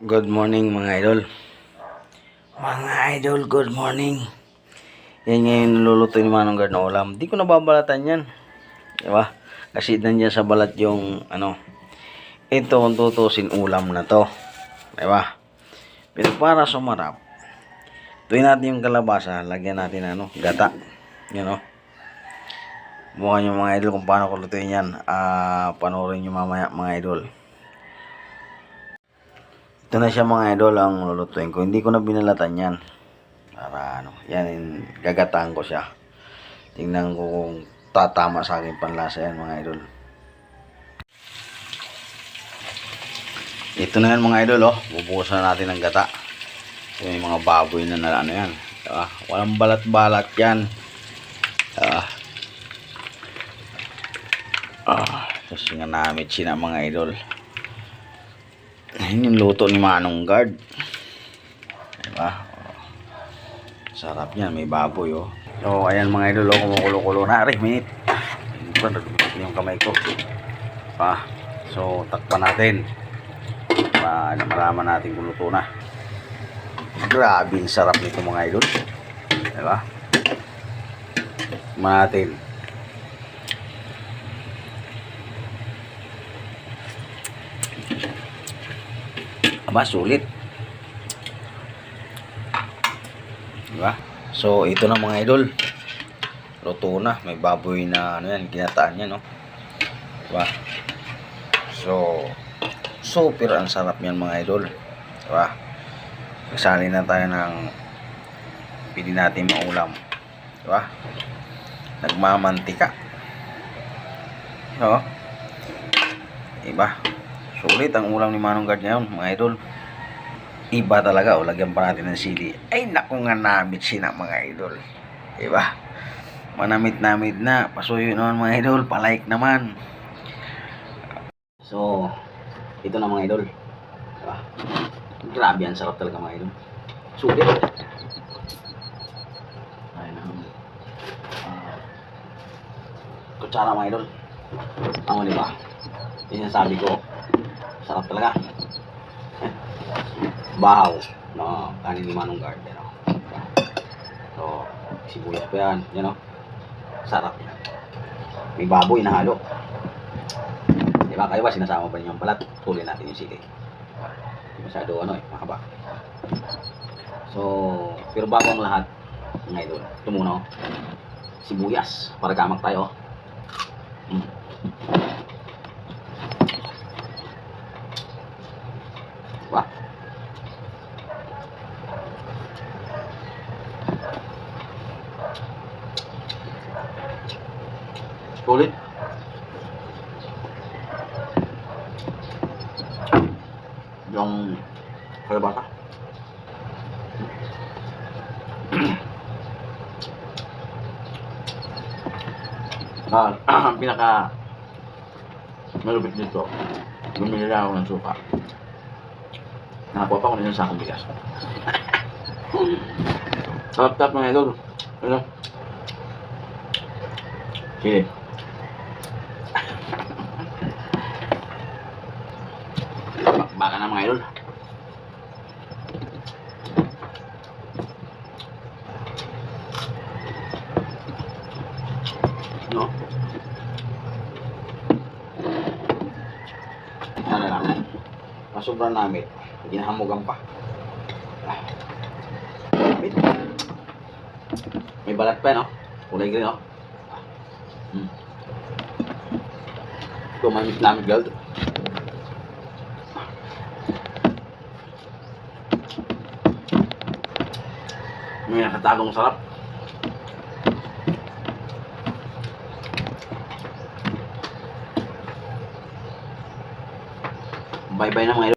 Good morning mga idol. Mga idol, good morning. Yan ngayon niluluto ni Manong Guard na ulam. Di ko nababalatan yan. Diba? Kasi nandiyan sa balat yung ano. Ito kung tutusin ulam na to. Diba? Pero para sumarap, tuwin natin yung kalabasa, lagyan natin ano, gata. Yan o. Mukha nyo mga idol kung paano ko lutuin yan. Ah, panoorin nyo mamaya mga idol. Ito na siya mga idol ang lulutuin ko. Hindi ko na binalatan yan. Para ano, yan, gagataan ko siya. Tingnan ko kung tatama sa akin panlasa yan mga idol. Ito na yan mga idol oh. Bubukasan na natin ng gata. Ito yung mga baboy na na ano yan. Diba? Walang balat-balat yan. Ah. Ah, kasi nga namit mga idol. Ayun yung luto ni Manong Guard. Diba? Sarap yan, may baboy oh. So, ayan mga idol, oh, kumukulo-kulo na. Aray, minute. Yung kamay ko. Pa. So, takpan natin. Para malaman natin kung luto na. Grabe, ang sarap nito mga idol. Diba? Tikman natin. Aba, sulit. Diba? So, ito na mga idol. Luto na. May baboy na, ano yan, ginataan yan, no? Diba? So, super ang sarap yan mga idol. Diba? Nagsali na tayo ng pili natin maulam. Diba? Nagmamantika. No? Diba? Sulit ang ulam ni Manong Guard ngayon, mga idol. Iba talaga, o lagyan pa natin ng sili. Ay, naku nga namit sina mga idol. Diba? Manamit-namit na. Pasuyo naman mga idol, palike naman. So, ito na mga idol. Diba? Grabe, ang sarap talaga mga idol. Sulit. Ayun na. Ah, kutsara mga idol. Ang di ba? Yun yung sabi ko. Sarap talaga. Bahaw na kanin ni Manong Guard. Yan, oh. So, sibuyas pa yan. Yan o. Sarap yan. May baboy na halo. Di ba kayo ba sinasama pa ninyo ang balat? Tuloy natin yung sili. Masyado ano eh, mahaba. So, pero bago ang lahat, mga idol, ito muna oh. Sibuyas, para gamak tayo. oh. Mm. Sulit. Yung kalabasa. Ah, ang pinaka malupit dito, bumili lang ako ng suka. Nakakuha pa ako ng isang sakong bigas. Sarap-tap mga idol. Ano? Sige. Baka na mga idol. No? Ano lang. Masubra namin. Ginahamugan pa. Ah. May balat pa, no? Kulay green, no? Hmm. Tumamit namin gold. Nakatagong sarap. Bye-bye na mga.